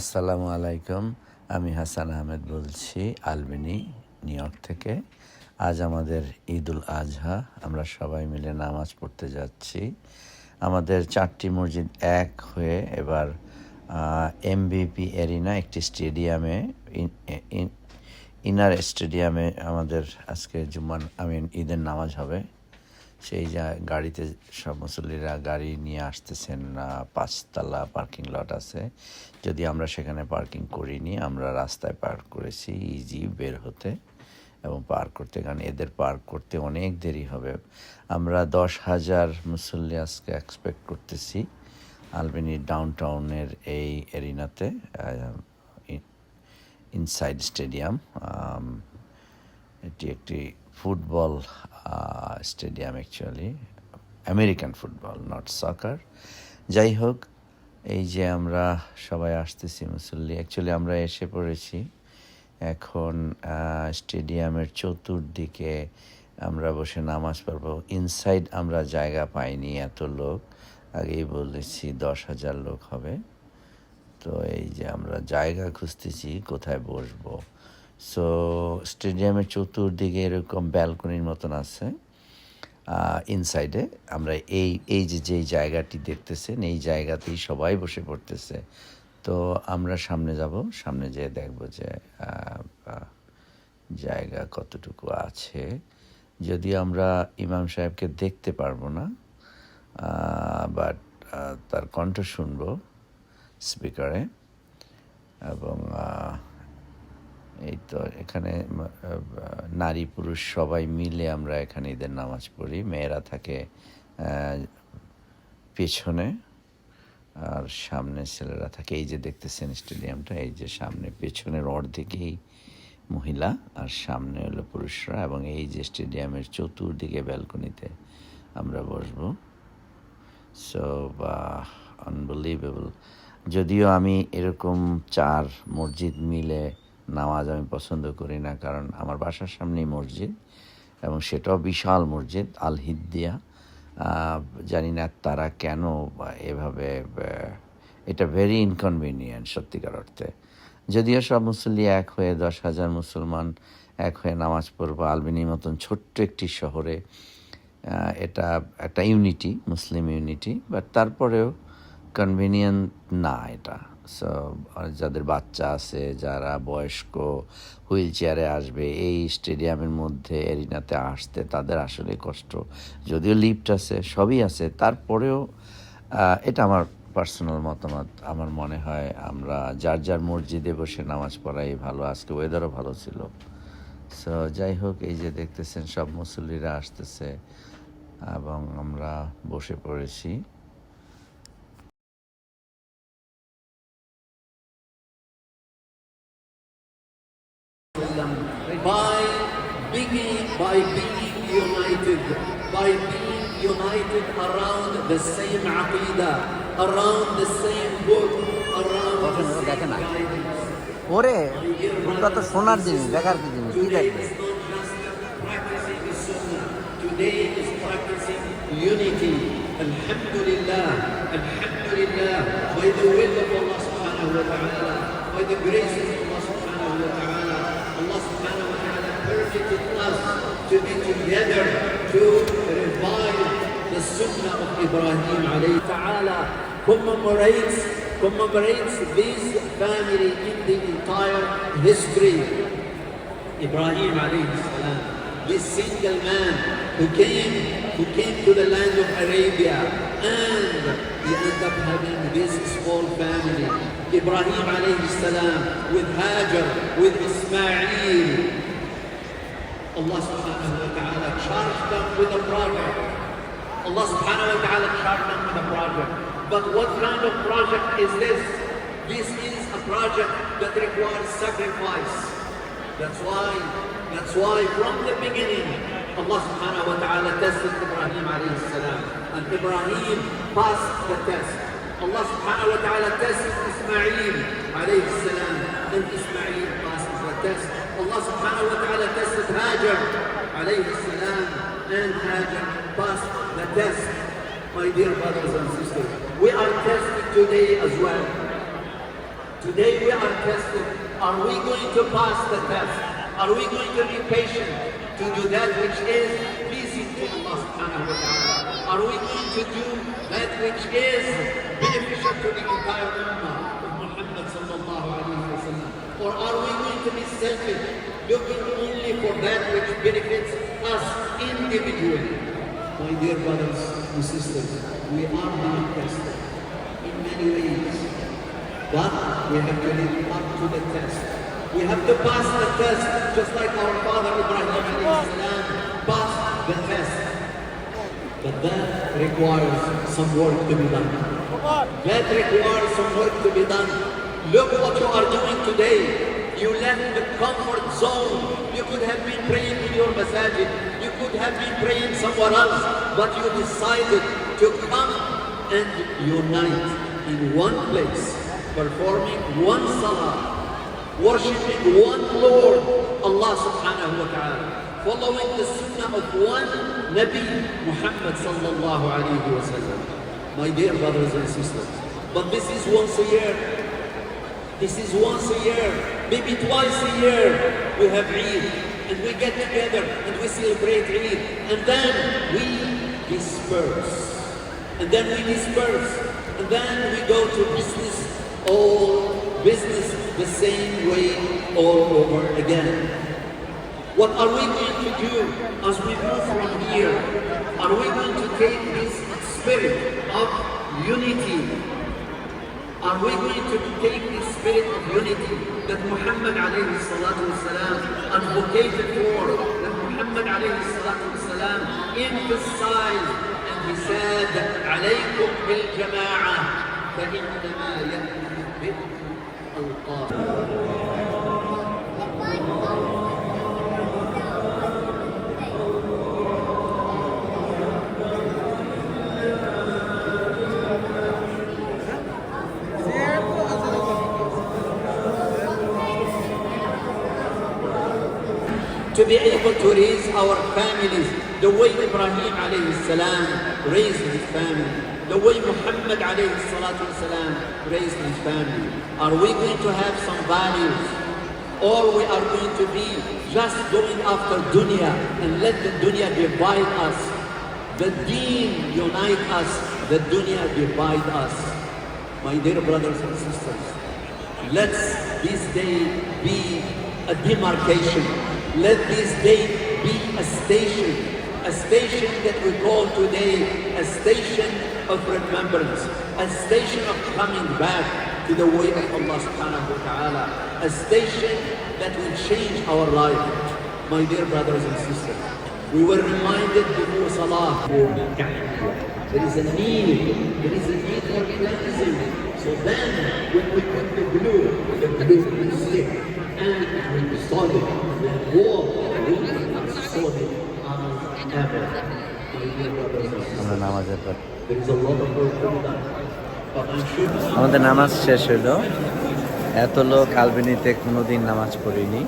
আসসালামু আলাইকুম, আমি হাসান আহমেদ বলছি আলবিনি, নিউ ইয়র্ক থেকে। আজ আমাদের ঈদুল আজহা, আমরা সবাই মিলে নামাজ পড়তে যাচ্ছি। আমাদের চারটি মসজিদ এক হয়ে এবার এমবিপি এরিনা একটি স্টেডিয়ামে ইনার স্টেডিয়ামে আমাদের আজকে জুম্মান আমিন, ঈদের নামাজ হবে। সেই যা গাড়িতে সব মুসল্লিরা গাড়ি নিয়ে আসতেছেন পাঁচতলা পার্কিং লট আছে, যদি আমরা সেখানে পার্কিং করিনি, আমরা রাস্তায় পার্ক করেছি ইজি বের হতে এবং পার্ক করতে, কারণ এদের পার্ক করতে অনেক দেরি হবে। আমরা দশ হাজার মুসল্লি আজকে এক্সপেক্ট করতেছি আলবেনির ডাউন টাউনের এই এরিনাতে ইনসাইড স্টেডিয়াম এটি একটি football stadium actually American football not soccer যাই হোক, এই যে আমরা সবাই আসতেছি মুসল্লি অ্যাকচুয়ালি আমরা এসে পড়েছি। এখন স্টেডিয়ামের চতুর্দিকে আমরা বসে নামাজ পড়ব। ইনসাইড আমরা জায়গা পাইনি এত লোক। আগেই বলেছি দশ হাজার লোক হবে। তো এই যে আমরা জায়গা খুঁজতেছি, কোথায় বসবো। সো স্টেডিয়ামের চতুর্দিকে এরকম ব্যালকনির মতন আছে ইনসাইডে আমরা এই এই যে যেই জায়গাটি দেখতেছেন, এই জায়গাতেই সবাই বসে পড়তেছে। তো আমরা সামনে যাব, সামনে যেয়ে দেখব যে জায়গা কতটুকু আছে। যদিও আমরা ইমাম সাহেবকে দেখতে পারব না বাট তার কণ্ঠ শুনব স্পিকারে এবং এই তো এখানে নারী পুরুষ সবাই মিলে আমরা এখানে ঈদের নামাজ পড়ি। মেয়েরা থাকে পেছনে আর সামনে ছেলেরা থাকে। এই যে দেখতেছেন স্টেডিয়ামটা, এই যে সামনে পেছনের অর্ধেকেই মহিলা আর সামনে হলো পুরুষরা এবং এই যে স্টেডিয়ামের চতুর্দিকে ব্যালকনিতে আমরা বসবো। সো বা আনবিলিভেবল যদিও আমি এরকম চার মসজিদ মিলে নামাজ আমি পছন্দ করি না, কারণ আমার বাসার সামনেই মসজিদ এবং সেটাও বিশাল মসজিদ আল হিদ্দিয়া জানি না তারা কেন এভাবে এটা ভেরি ইনকনভিনিয়েন্ট সত্যিকার অর্থে। যদিও সব মুসল্লি এক হয়ে, দশ হাজার মুসলমান এক হয়ে নামাজ পড়ব আলবিনির মতন ছোট্ট একটি শহরে এটা একটা ইউনিটি মুসলিম ইউনিটি বাট তারপরেও কনভিনিয়েন্ট না এটা। যাদের বাচ্চা আছে, যারা বয়স্ক, হুইল চেয়ারে আসবে, এই স্টেডিয়ামের মধ্যে, এরিনাতে আসতে তাদের আসলে কষ্ট। যদিও লিফট আছে, সবই আছে। তারপরেও এটা আমার পার্সোনাল মতামত। আমার মনে হয় আমরা যার যার মসজিদে বসে নামাজ পড়াই ভালো, আজকে ওয়েদারও ভালো ছিল। সো যাই হোক, এই যে দেখতেছেন, সব মুসল্লিরা আসতেছে এবং আমরা বসে পড়েছি by being by being united by being united around the same aqidah around the same book around the same guidance ওরে ওটা তো সোনার জিনিস দেখার কি জিনিস কি দেখবে Today is practicing unity. Alhamdulillah. Alhamdulillah. By the will of Allah subhanahu wa ta'ala. By the graces of Allah subhanahu wa ta'ala. Allah subhanahu wa ta'ala permitted us to be together to revive the sunnah of Ibrahim alayhi ta'ala. Commemorates, commemorates this family in the entire history. Ibrahim alayhi salam, this single man who came, who came to the land of Arabia and he ended up having this small family. Ibrahim alayhi salam with Hajar, with Ismail. Allah subhanahu wa ta'ala charged them with a project. Allah subhanahu wa ta'ala charged them with a project. But what kind of project is this? This is a project that requires sacrifice. That's why, that's why from the beginning, Allah subhanahu wa ta'ala tested Ibrahim alayhi salam. And Ibrahim passed the test. Allah subhanahu wa ta'ala tested Ismail alayhi salam. And Ismail passed. Allah subhanahu wa ta'ala tested Hajar alayhi salam. And Hajar passed the test. My dear brothers and sisters, we are tested today as well. Today we are tested. Are we going to pass the test? Are we going to be patient to do that which is pleasing to Allah subhanahu wa ta'ala? Are we going to do that which is beneficial to the entire ummah Or are we going to be selfish, looking only for that which benefits us individually? My dear brothers and sisters, we are being tested in many ways. But we have to live up to the test. We have to pass the test, just like our father Ibrahim alayhi salam passed the test. But that requires some work to be done. That requires some work to be done. Look what you are doing today. You left the comfort zone. You could have been praying in your masajid. You could have been praying somewhere else. But you decided to come and unite in one place, performing one salah, worshipping one Lord, Allah subhanahu wa ta'ala, following the sunnah of one Nabi, Muhammad sallallahu alayhi wa sallam. My dear brothers and sisters, but this is once a year. This is once a year, maybe twice a year. We have Eid, and we get together and we celebrate Eid, and then we disperse. And then we disperse, and then we go to business, all business the same way all over again. What are we going to do as we move from here? Are we going to take this spirit of unity? Are we going to take this spirit of unity that Muhammad alayhi salatu wasalam advocated for, that Muhammad alayhi salatu wasalam emphasized, and he said, عليكم بالجماعة فإنما يأتي بكم القادم. to be able to raise our families the way Ibrahim alayhi salam raised his family, the way Muhammad alayhi salatu salam raised his family. Are we going to have some values or we are going to be just going after dunya and let the dunya divide us? The deen unite us, the dunya divide us. My dear brothers and sisters, Let's this day be a demarcation. Let this day be a station, a station that we call today a station of remembrance, a station of coming back to the way of Allah subhanahu wa ta'ala, a station that will change our life. My dear brothers and sisters, we were reminded before Salah, there is a need, there is a need for redundancy. So then, when we put the glue, the glue will stick, and it will be solid. The wall will be solid as ever. There is a lot of work to be done. আমাদের নামাজ শেষ হলো এত লোক আলবেনিতে কোনোদিন নামাজ পড়িনি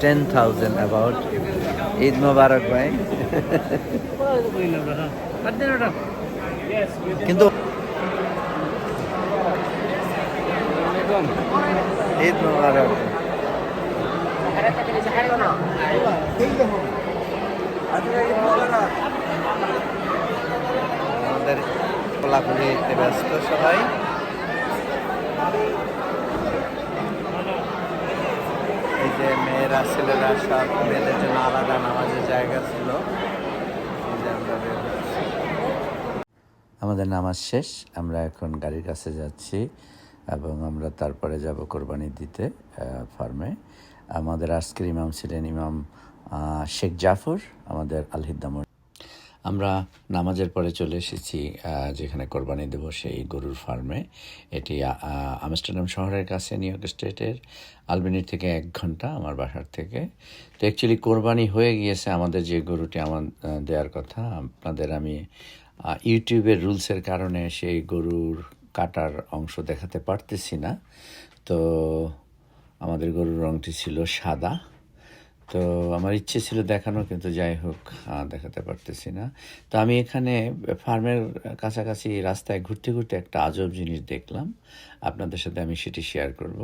ten thousand about Eid মোবারক ভাই কিন্তু ঈদ মোবারক। আমাদের কোলাকুলিতে ব্যস্ত সবাই। এই যে মেয়েরা, ছেলেরা সব মেয়েদের জন্য আলাদা নামাজের জায়গা ছিল। আমাদের নামাজ শেষ, আমরা এখন গাড়ির কাছে যাচ্ছি। এবং আমরা তারপরে যাব কোরবানি দিতে ফার্মে। আমাদের আজকের ইমাম ছিলেন ইমাম শেখ জাফর, আমাদের আলহিদ্দামর আমরা নামাজের পরে চলে এসেছি যেখানে কোরবানি দেব সেই গরুর ফার্মে। এটি আমস্টারডাম শহরের কাছে, নিউ ইয়র্ক স্টেটের আলবেনির থেকে এক ঘণ্টা আমার বাসার থেকে। তো অ্যাকচুয়ালি কোরবানি হয়ে গিয়েছে আমাদের যে গরুটি আমার দেওয়ার কথা। আপনাদের আমি ইউটিউবের রুলসের কারণে সেই গরুর কাটার অংশ দেখাতে পারতেছি না। তো আমাদের গরুর রংটি ছিল সাদা। তো আমার ইচ্ছে ছিল দেখানো, কিন্তু যাই হোক দেখাতে পারতেছি না। তো আমি এখানে ফার্মের কাছাকাছি রাস্তায় ঘুরতে ঘুরতে একটা আজব জিনিস দেখলাম। আপনাদের সাথে আমি সেটি শেয়ার করব।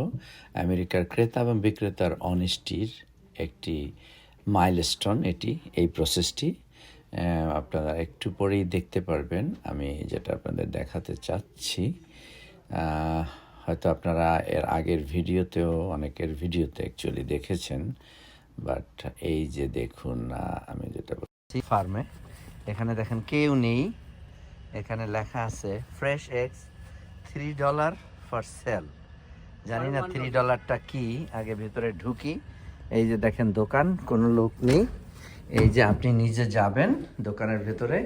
আমেরিকার ক্রেতা এবং বিক্রেতার অনেস্টির একটি মাইলস্টোন এটি, এই প্রসেসটি। আপনারা একটু পরেই দেখতে পারবেন। আমি যেটা আপনাদের দেখাতে চাচ্ছি হয়তো আপনারা এর আগের ভিডিওতেও অনেকের ভিডিওতে অ্যাকচুয়ালি দেখেছেন। বাট এই যে দেখুন আমি যেটা বলছি ফার্মে এখানে দেখেন কেউ নেই। এখানে লেখা আছে fresh eggs three dollar for sale জানি না থ্রি ডলারটা কি? আগে ভেতরে ঢুকি। এই যে দেখেন দোকান কোনো লোক নেই। এই যে আপনি নিজে যাবেন দোকানের ভেতরে,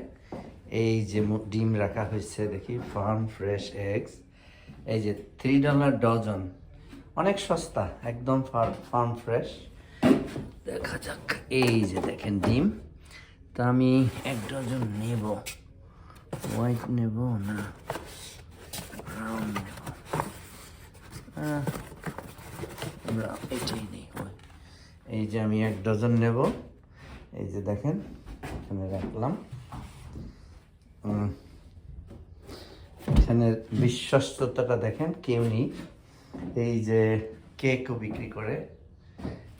এই যে ডিম রাখা হয়েছে, দেখি, ফার্ম ফ্রেশ এগস, এই যে থ্রি ডলার ডজন অনেক সস্তা, একদম ফার্ম ফ্রেশ। দেখা যাক, এই যে দেখেন ডিম, তা আমি এক ডজন নেব। হোয়াইট নেব না? নেই এই যে আমি এক ডজন নেব। এই যে দেখেন, এখানে রাখলাম। এখানে বিশ্বস্ততাটা দেখেন, কেউ নেই। এই যে কেকও বিক্রি করে।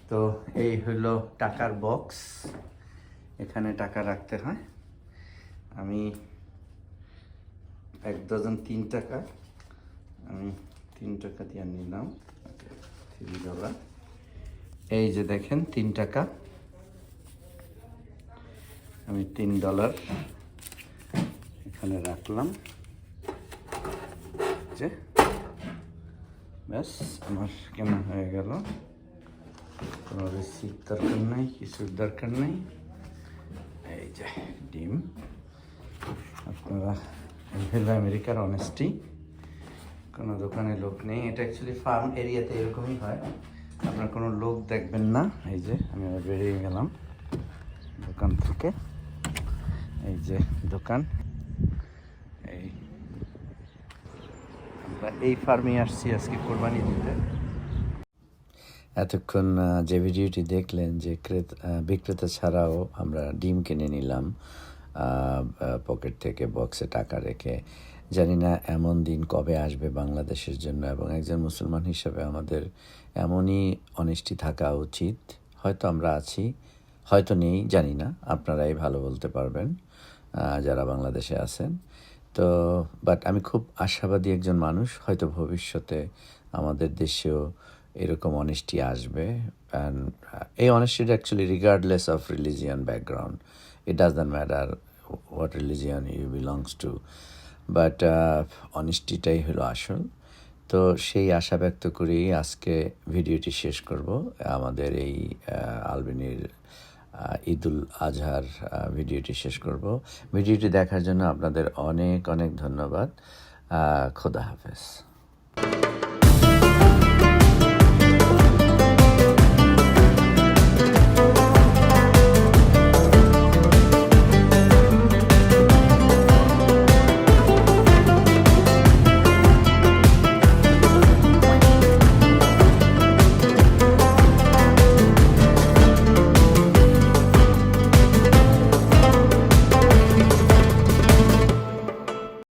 তো এই হলো টাকার বক্স। এখানে টাকা রাখতে হয়। আমি এক ডজন তিন টাকা, আমি তিন টাকা দিয়ে নিলাম। থ্রি এই যে দেখেন, তিন টাকা। আমি তিন ডলার এখানে রাখলাম। যে, ব্যাস, আমার কেনা হয়ে গেল। কোনো রিসিপ্ট দরকার নেই, কিছুর দরকার নেই। এই যে, ডিম। আপনারা আমেরিকার অনেস্টি কোনো দোকানে লোক নেই। এটা অ্যাকচুয়ালি ফার্ম এরিয়াতে এরকমই হয়। আপনার কোনো লোক দেখবেন না। এই যে, আমি বেরিয়ে গেলাম দোকান থেকে। এই যে দোকান। এই আমরা এই ফার্মে আসছি আজকে কোরবানি দিতে। এতক্ষণ যে ভিডিওটি দেখলেন যে ক্রেতা বিক্রেতা ছাড়াও আমরা ডিম কিনে নিলাম পকেট থেকে বক্সে টাকা রেখে। জানি না এমন দিন কবে আসবে বাংলাদেশের জন্য এবং একজন মুসলমান হিসাবে আমাদের এমনই অনিষ্টি থাকা উচিত। হয়তো আমরা আছি, হয়তো নেই, জানি না। আপনারাই ভালো বলতে পারবেন। যারা বাংলাদেশে আছেন। তো বাট আমি খুব আশাবাদী একজন মানুষ, হয়তো ভবিষ্যতে আমাদের দেশেও এরকম অনেস্টি আসবে। অ্যান্ড এই অনেস্টিটা actually regardless of religion background it doesn't matter what religion you belongs to but অনেস্টিটাই হলো আসল। তো সেই আশা ব্যক্ত করেই আজকে ভিডিওটি শেষ করব। আমাদের এই আলবেনির ঈদুল আজহার ভিডিওটি শেষ করব। ভিডিওটি দেখার জন্য আপনাদের অনেক অনেক ধন্যবাদ। খোদা হাফেজ।